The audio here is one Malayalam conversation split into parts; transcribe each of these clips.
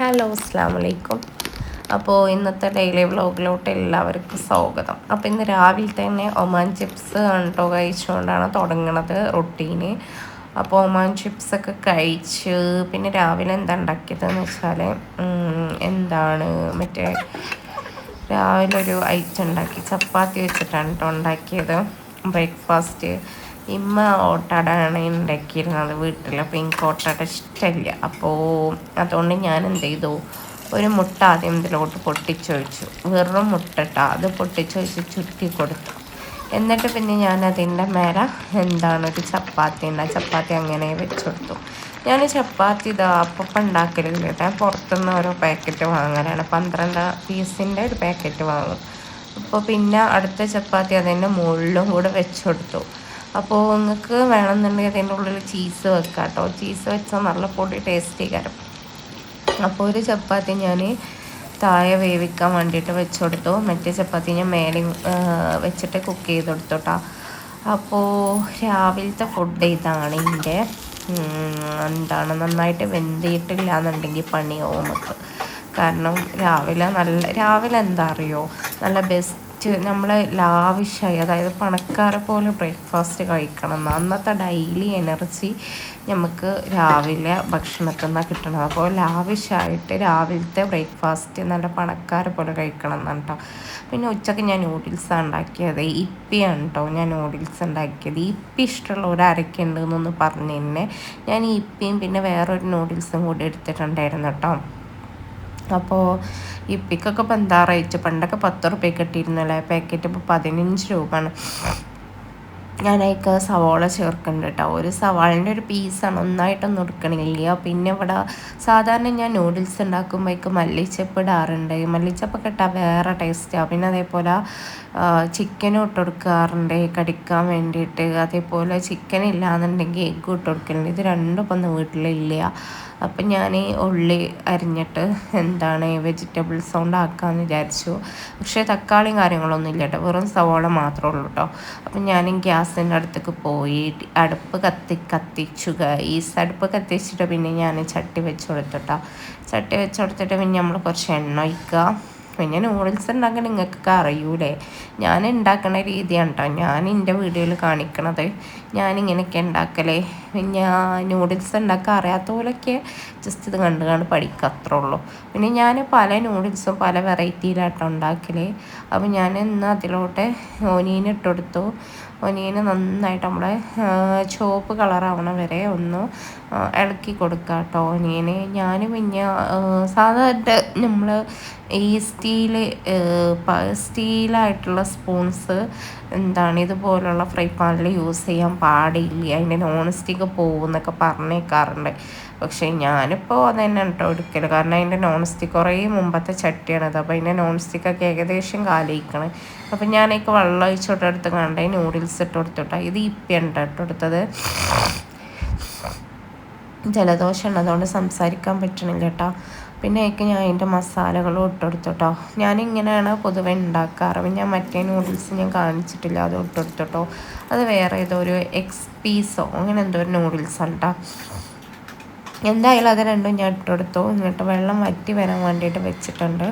ഹലോ അസ്സാം വലൈക്കും അപ്പോൾ ഇന്നത്തെ ഡെയിലി വ്ലോഗിലോട്ട് എല്ലാവർക്കും സ്വാഗതം. അപ്പോൾ ഇന്ന് രാവിലെ തന്നെ ഒമാൻ ചിപ്സ് കണ്ടോ കഴിച്ചുകൊണ്ടാണ് തുടങ്ങണത് റൊട്ടീന് അപ്പോൾ ഒമാൻ ചിപ്സൊക്കെ കഴിച്ച് പിന്നെ രാവിലെ എന്താ ഉണ്ടാക്കിയതെന്ന് വെച്ചാൽ എന്താണ് മറ്റേ രാവിലെ ഒരു ഐറ്റം ഉണ്ടാക്കി. ചപ്പാത്തി വെച്ചിട്ടാണ് കേട്ടോ ഉണ്ടാക്കിയത്. ബ്രേക്ക്ഫാസ്റ്റ് ഇമ്മ ഓട്ടാടാണ് ഉണ്ടാക്കിയിരുന്നത് വീട്ടിൽ അപ്പോൾ എനിക്ക് ഓട്ടാട ഇഷ്ടമില്ല അപ്പോൾ അതുകൊണ്ട് ഞാൻ എന്ത് ചെയ്തു? ഒരു മുട്ട ആദ്യം ഇതിലോട്ട് പൊട്ടിച്ചൊഴിച്ചു. വെറും മുട്ടട്ട. അത് പൊട്ടിച്ചൊഴിച്ച് ചുറ്റി കൊടുത്തു. എന്നിട്ട് പിന്നെ ഞാൻ അതിന്റെ മേലെ എന്താണ് ഒരു ചപ്പാത്തി ഉണ്ട്. ചപ്പാത്തി അങ്ങനെ വെച്ച് കൊടുത്തു. ഞാൻ ചപ്പാത്തി ഇതാ അപ്പം ഉണ്ടാക്കലില്ല ഞാൻ പുറത്തുനിന്ന് ഓരോ പാക്കറ്റ് വാങ്ങലാണ്. പന്ത്രണ്ട് പീസിന്റെ ഒരു പാക്കറ്റ് വാങ്ങും. അപ്പോൾ പിന്നെ അടുത്ത ചപ്പാത്തി അതിന്റെ മുകളിലും കൂടെ വെച്ച് കൊടുത്തു. അപ്പോൾ നിങ്ങൾക്ക് വേണമെന്നുണ്ടെങ്കിൽ അതിന്റെ ഉള്ളിൽ ചീസ് വെക്കാം കേട്ടോ ചീസ് വെച്ചാൽ നല്ല പൊടി ടേസ്റ്റി കരം. അപ്പോൾ ഒരു ചപ്പാത്തി ഞാൻ താഴെ വേവിക്കാൻ വേണ്ടിയിട്ട് വെച്ച് കൊടുത്തു മറ്റേ ചപ്പാത്തി ഞാൻ മേലെ വെച്ചിട്ട് കുക്ക് ചെയ്ത് കൊടുത്തു അപ്പോൾ രാവിലത്തെ ഫുഡ് ഇതാണ് എന്റെ എന്താണ്? നന്നായിട്ട് വെന്തിയിട്ടില്ല എന്നുണ്ടെങ്കിൽ പണിയാവും നമുക്ക്. കാരണം രാവിലെ നല്ല രാവിലെ എന്താ അറിയോ? നല്ല ബെസ്റ്റ് നമ്മൾ ലാവിഷായി അതായത് പണക്കാരെ പോലെ ബ്രേക്ക്ഫാസ്റ്റ് കഴിക്കണം. അന്നത്തെ ഡെയിലി എനർജി നമുക്ക് രാവിലെ ഭക്ഷണത്തിൽ നിന്നാണ് കിട്ടണം അപ്പോൾ ലാവിഷായിട്ട് രാവിലത്തെ ബ്രേക്ക്ഫാസ്റ്റ് നല്ല പണക്കാരെ പോലെ കഴിക്കണം എന്നാണ് കേട്ടോ പിന്നെ ഉച്ചയ്ക്ക് ഞാൻ നൂഡിൽസാണ് ഉണ്ടാക്കിയത്. ഇപ്പിയാണ് കേട്ടോ ഞാൻ നൂഡിൽസ് ഉണ്ടാക്കിയത്. ഇപ്പി ഇഷ്ടമുള്ളവർ ആരൊക്കെ എന്നൊന്ന് പറഞ്ഞു തന്നെ ഞാൻ ഇപ്പിയും പിന്നെ വേറൊരു നൂഡിൽസും കൂടി എടുത്തിട്ടുണ്ടായിരുന്നു കേട്ടോ അപ്പോൾ ഇപ്പിക്കൊക്കെ ഇപ്പം എന്താ റേറ്റ് പണ്ടൊക്കെ പത്ത് റുപ്യക്ക് കിട്ടിയിരുന്നല്ലേ? പാക്കറ്റ് ഇപ്പോൾ പതിനഞ്ച് രൂപയാണ്. ഞാൻ അതിക്ക് സവാള ചേർക്കുന്നുണ്ട് കേട്ടോ ഒരു സവാളിന്റെ ഒരു പീസാണ് ഒന്നായിട്ടൊന്നും എടുക്കണില്ല. പിന്നെ ഇവിടെ സാധാരണ ഞാൻ നൂഡിൽസ് ഉണ്ടാക്കുമ്പോഴേക്ക് മല്ലിച്ചപ്പ് ഇടാറുണ്ട്. മല്ലിച്ചപ്പ് ഇട്ടാൽ വേറെ ടേസ്റ്റാണ് പിന്നെ അതേപോലെ ചിക്കനും ഇട്ട് കൊടുക്കാറുണ്ട്. കടിക്കാൻ വേണ്ടിയിട്ട്. അതേപോലെ ചിക്കൻ ഇല്ലാന്നുണ്ടെങ്കിൽ എഗ്ഗ് ഇട്ട് കൊടുക്കലുണ്ട്. ഇത് രണ്ടും ഇപ്പം വീട്ടിലില്ല. അപ്പം ഞാൻ ഉള്ളി അരിഞ്ഞിട്ട് എന്താണ് വെജിറ്റബിൾസ് സൗണ്ട് വിചാരിച്ചു. പക്ഷേ തക്കാളിയും കാര്യങ്ങളൊന്നും ഇല്ല കേട്ടോ. വെറും സവോള മാത്രമേ ഉള്ളൂ കേട്ടോ. അപ്പം ഞാൻ ഗ്യാസിന്റെ അടുത്തേക്ക് പോയി അടുപ്പ് കത്തി കത്തിച്ചു ഈസ് അടുപ്പ് കത്തിച്ചിട്ട് പിന്നെ ഞാൻ ചട്ടി വെച്ച് കൊടുത്തിട്ടോ ചട്ടി വെച്ച് കൊടുത്തിട്ട് പിന്നെ നമ്മൾ കുറച്ച് എണ്ണ ഒഴിക്കുക. പിന്നെ നൂഡിൽസ് ഉണ്ടാക്കാൻ നിങ്ങൾക്കൊക്കെ അറിയൂലേ? ഞാൻ ഉണ്ടാക്കുന്ന രീതിയാണ് കേട്ടോ ഞാൻ എന്റെ വീഡിയോയിൽ കാണിക്കണത്. ഞാനിങ്ങനെയൊക്കെ ഉണ്ടാക്കലേ. പിന്നെ നൂഡിൽസ് ഉണ്ടാക്കാൻ അറിയാത്ത പോലെയൊക്കെ ജസ്റ്റ് ഇത് കണ്ട് കണ്ട് പഠിക്കുക അത്രേ ഉള്ളൂ. പിന്നെ ഞാൻ പല നൂഡിൽസും പല വെറൈറ്റിയിലാട്ടോ ഉണ്ടാക്കലേ. അപ്പോൾ ഞാൻ ഇന്ന് അതിലോട്ട് ഓനിയൻ ഇട്ടെടുത്തു ഒനിയന് നന്നായിട്ട് നമ്മളെ ചുവപ്പ് കളറാവണ വരെ ഒന്ന് ഇളക്കി കൊടുക്കുക കേട്ടോ ഒനിയന് ഞാൻ പിന്നെ സാധാരണ നമ്മൾ ഈ സ്റ്റീൽ സ്റ്റീലായിട്ടുള്ള സ്പൂൺസ് എന്താണ് ഇതുപോലുള്ള ഫ്രൈ പാനിൽ യൂസ് ചെയ്യാൻ പാടില്ല. അതിന്റെ നോൺ സ്റ്റിക്ക് പോകുമെന്നൊക്കെ പറഞ്ഞേക്കാറുണ്ട്. പക്ഷേ ഞാനിപ്പോൾ അത് തന്നെ കേട്ടോ എടുക്കൽ കാരണം അതിന്റെ നോൺ സ്റ്റിക്ക് കുറേ മുമ്പത്തെ ചട്ടിയാണത് അപ്പോൾ അതിന്റെ നോൺ സ്റ്റിക്കൊക്കെ ഏകദേശം കാലിക്കണേ അപ്പം ഞാനേക്ക് വെള്ളം ഒഴിച്ചോട്ടെടുത്ത് കണ്ടേ നൂഡിൽസ് ഇട്ട് കൊടുത്തോട്ടെ. ഇത് ഇപ്പിയുണ്ട് കേട്ടോ കൊടുത്തത്. ജലദോഷം ഉള്ളതുകൊണ്ട് സംസാരിക്കാൻ പറ്റണില്ല കേട്ടോ പിന്നെ അതിക്ക് ഞാൻ അതിന്റെ മസാലകളും ഇട്ടെടുത്തോട്ടോ. ഞാനിങ്ങനെയാണ് പൊതുവെ ഉണ്ടാക്കാറ്. ഞാൻ മറ്റേ നൂഡിൽസ് ഞാൻ കാണിച്ചിട്ടില്ല അത് ഇട്ടെടുത്തോട്ടോ. അത് വേറെ ഏതോ ഒരു എക്സ് പീസോ അങ്ങനെ എന്തോ ഒരു നൂഡിൽസ് കേട്ടോ എന്തായാലും അത് രണ്ടും ഞാൻ ഇട്ടെടുത്തു. എന്നിട്ട് വെള്ളം വറ്റി വരാൻ വേണ്ടിയിട്ട് വെച്ചിട്ടുണ്ട്.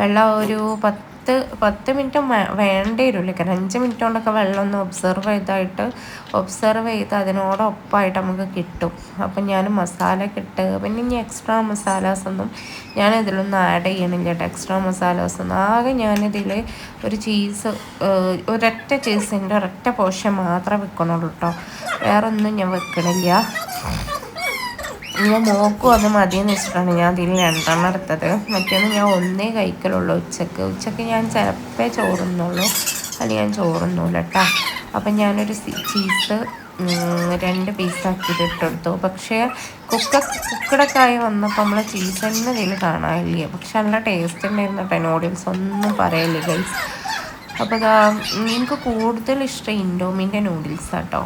വെള്ളം ഒരു പത്ത് പത്ത് പത്ത് മിനിറ്റ് വേണ്ടേ വരുമല്ലോ കാരണം അഞ്ച് മിനിറ്റ് കൊണ്ടൊക്കെ വെള്ളം ഒന്ന് ഒബ്സർവ് ചെയ്തായിട്ട് ഒബ്സർവ് ചെയ്ത് അതിനോടൊപ്പമായിട്ട് നമുക്ക് കിട്ടും. അപ്പം ഞാൻ മസാല കിട്ടുക പിന്നെ ഇനി എക്സ്ട്രാ മസാലാസ് ഒന്നും ഞാൻ ഇതിലൊന്നും ആഡ് ചെയ്യണില്ല കേട്ടോ. എക്സ്ട്രാ മസാലാസ് ഒന്നും. ആകെ ഞാനിതിൽ ഒരു ചീസ് ഒരൊറ്റ ചീസിന്റെ ഒരൊറ്റ പോഷൻ മാത്രമേ വെക്കണുള്ളൂ കേട്ടോ. വേറൊന്നും ഞാൻ വെക്കണില്ല. ഞാൻ മോക്കും അത് മതിയെന്ന് വെച്ചിട്ടാണ് ഞാൻ അതിൽ രണ്ടെണ്ണം എടുത്തത്. മറ്റൊന്ന് ഞാൻ ഒന്നേ കഴിക്കലുള്ളൂ ഉച്ചയ്ക്ക്. ഉച്ചയ്ക്ക് ഞാൻ ചിലപ്പേ ചോറുന്നുള്ളൂ. അല്ലെങ്കിൽ ഞാൻ ചോറുന്നുള്ളൂ കേട്ടോ. അപ്പം ഞാനൊരു ചീസ് രണ്ട് പീസാക്കിയിട്ട് ഇട്ടെടുത്തു പക്ഷേ കുക്ക കുക്കടൊക്കെ വന്നപ്പോൾ നമ്മൾ ചീസ് തന്നെ ഇതിൽ കാണാനില്ല. പക്ഷെ നല്ല ടേസ്റ്റ് ഉണ്ടായിരുന്നു കേട്ടോ. നൂഡിൽസ് ഒന്നും പറയില്ല ഗൈസ് അപ്പോൾ നിങ്ങൾക്ക് കൂടുതൽ ഇഷ്ടം ഇൻഡോമിന്റെ നൂഡിൽസ് കേട്ടോ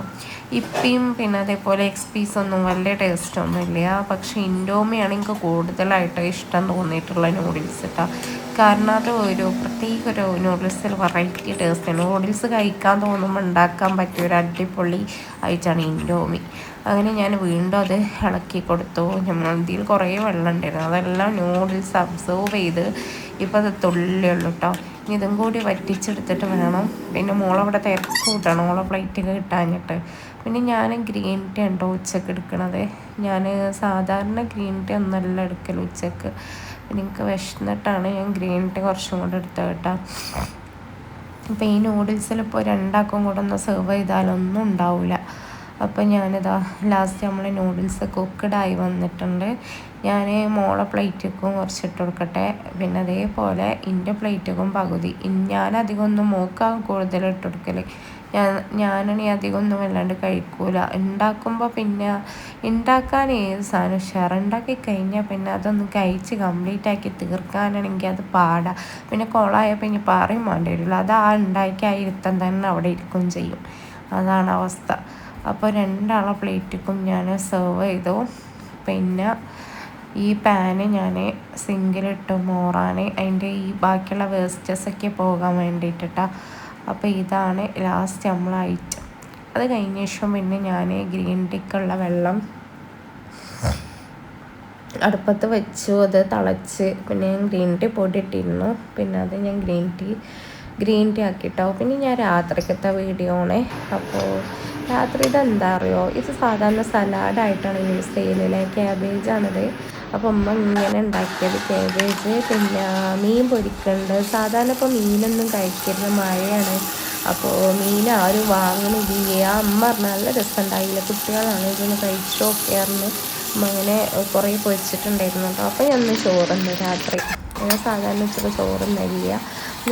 ഇപ്പിയും പിന്നെ അതേപോലെ എക്സ് പീസ് ഒന്നും വലിയ ടേസ്റ്റ് ഒന്നും ഇല്ല പക്ഷേ ഇൻഡോമിയാണ് എനിക്ക് കൂടുതലായിട്ട് ഇഷ്ടം തോന്നിയിട്ടുള്ള നൂഡിൽസ് കേട്ടോ കാരണം അത് ഒരു പ്രത്യേക ഒരു നൂഡിൽസിൽ വെറൈറ്റി ടേസ്റ്റാണ് നൂഡിൽസ് കഴിക്കാൻ തോന്നുമ്പോൾ ഉണ്ടാക്കാൻ പറ്റിയ ഒരു അടിപൊളി ആയിട്ടാണ് ഇൻഡോമി. അങ്ങനെ ഞാൻ വീണ്ടും അത് ഇളക്കി കൊടുത്തു. നമ്മൾ ഇതിൽ കുറേ വെള്ളം ഉണ്ടായിരുന്നു. അതെല്ലാം നൂഡിൽസ് അബ്സോർവ് ചെയ്ത് ഇപ്പോൾ അത് തുള്ളിയുള്ളൂ കേട്ടോ ഇനി ഇതും കൂടി വറ്റിച്ചെടുത്തിട്ട് വേണം. പിന്നെ മോളവിടെ തിരക്ക് കൂട്ടണം. മോളെ പ്ലേറ്റ് കിട്ടാഞ്ഞിട്ട്. പിന്നെ ഞാൻ ഗ്രീൻ ടീ ഉണ്ടോ ഉച്ചയ്ക്ക് എടുക്കണത്? ഞാൻ സാധാരണ ഗ്രീൻ ടീ ഒന്നല്ല എടുക്കൽ ഉച്ചയ്ക്ക്. എനിക്ക് വിശന്നിട്ടാണ് ഞാൻ ഗ്രീൻ ടീ കുറച്ചും കൂടെ എടുത്തത് കേട്ടോ. അപ്പോൾ ഈ നൂഡിൽസിൽ ഇപ്പോൾ രണ്ടാക്കും കൂടെ ഒന്ന് സെർവ് ചെയ്താലൊന്നും ഉണ്ടാവില്ല അപ്പോൾ ഞാനിതാ ലാസ്റ്റ് നമ്മൾ നൂഡിൽസ് കുക്കഡായി വന്നിട്ടുണ്ട്. ഞാൻ മോളെ പ്ലേറ്റിക്കും കുറച്ച് ഇട്ട് കൊടുക്കട്ടെ. പിന്നെ അതേപോലെ എന്റെ പ്ലേറ്റിക്കും പകുതി. ഞാൻ അധികം ഒന്നും മൂക്കാൻ കൂടുതൽ ഇട്ട് കൊടുക്കൽ ഞാൻ ഞാനാണെങ്കിൽ അധികം ഒന്നും വല്ലാണ്ട് കഴിക്കൂല. ഉണ്ടാക്കുമ്പോൾ പിന്നെ ഉണ്ടാക്കാൻ ഏത് സാധനം ഉണ്ടാക്കി കഴിഞ്ഞാൽ പിന്നെ അതൊന്ന് കഴിച്ച് കംപ്ലീറ്റ് ആക്കി തീർക്കാനാണെങ്കിൽ അത് പാടാ. പിന്നെ കുളമായ പിന്നെ പറയും വേണ്ടി വരില്ല. അത് ആ ഉണ്ടാക്കി ആ ഇരുത്തം തന്നെ അവിടെ ഇരിക്കും ചെയ്യും. അതാണ് അവസ്ഥ. അപ്പോൾ രണ്ടാളെ പ്ലേറ്റിക്കും ഞാൻ സെർവ് ചെയ്തു. പിന്നെ ഈ പാന് ഞാൻ സിങ്കിലിട്ട് മോറാൻ അതിന്റെ ഈ ബാക്കിയുള്ള വേസ്റ്റസ് ഒക്കെ പോകാൻ വേണ്ടിയിട്ടാണ് അപ്പോൾ ഇതാണ് ലാസ്റ്റ് നമ്മൾ ഐറ്റം അത് കഴിഞ്ഞ ശേഷം പിന്നെ ഞാൻ ഗ്രീൻ ടീക്കുള്ള വെള്ളം അടുപ്പത്ത് വെച്ചു. അത് തിളച്ച് പിന്നെ ഞാൻ ഗ്രീൻ ടീ പൊടിയിട്ടിരുന്നു. പിന്നെ അത് ഞാൻ ഗ്രീൻ ടീ ഗ്രീൻ ടീ ആക്കിയിട്ടോ പിന്നെ ഞാൻ രാത്രിക്കത്തെ വീഡിയോ ആണേ. അപ്പോൾ രാത്രി ഇതെന്താ അറിയോ? ഇത് സാധാരണ സലാഡായിട്ടാണ് യൂസ് ചെയ്യുന്നത്. ക്യാബേജാണിത് അപ്പോൾ അമ്മ ഇങ്ങനെ ഉണ്ടാക്കിയത് കേബേജ് പിന്നെ മീൻ പൊരിക്കുന്നുണ്ട് സാധാരണ ഇപ്പോൾ മീനൊന്നും കഴിക്കരുത്. മഴയാണ്. അപ്പോൾ മീൻ ആരും വാങ്ങണില്ല. അമ്മ പറഞ്ഞാൽ നല്ല രസമുണ്ടായില്ല. കുട്ടികളാണ് ഇതൊന്ന് കഴിച്ചോക്കെ അറിഞ്ഞ് അമ്മ അങ്ങനെ കുറേ പൊരിച്ചിട്ടുണ്ടായിരുന്നു. കേട്ടോ അപ്പോൾ ഞാൻ ചോറുണ്ട് രാത്രി. ഞാൻ സാധാരണ ഇച്ചിരി ചോറുന്നില്ല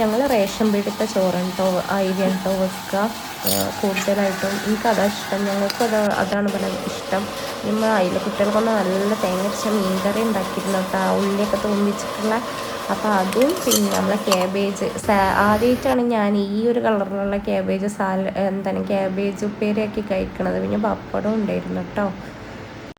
ഞങ്ങൾ റേഷൻ പീടിത്തെ ചോറാണ് കേട്ടോ അരി കേട്ടോ വെക്കുക കൂടുതലായിട്ടും എനിക്കതാ ഇഷ്ടം. ഞങ്ങൾക്കത് അതാണ് വളരെ ഇഷ്ടം. നമ്മൾ അതിലെ കുട്ടികൾക്കൊന്ന് നല്ല തേങ്ങച്ച മീൻകറി ഉണ്ടാക്കിയിരുന്നു കേട്ടോ. ഉള്ളിയൊക്കെ തോന്നിച്ചിട്ടുള്ള അപ്പോൾ അതും പിന്നെ നമ്മളെ ക്യാബേജ് ആദ്യമായിട്ടാണ് ഞാൻ ഈ ഒരു കളറിലുള്ള ക്യാബേജ് സാല എന്താണ് ക്യാബേജ് ഉപ്പേരിയാക്കി കഴിക്കണത്. പിന്നെ പപ്പടം ഉണ്ടായിരുന്നു കേട്ടോ.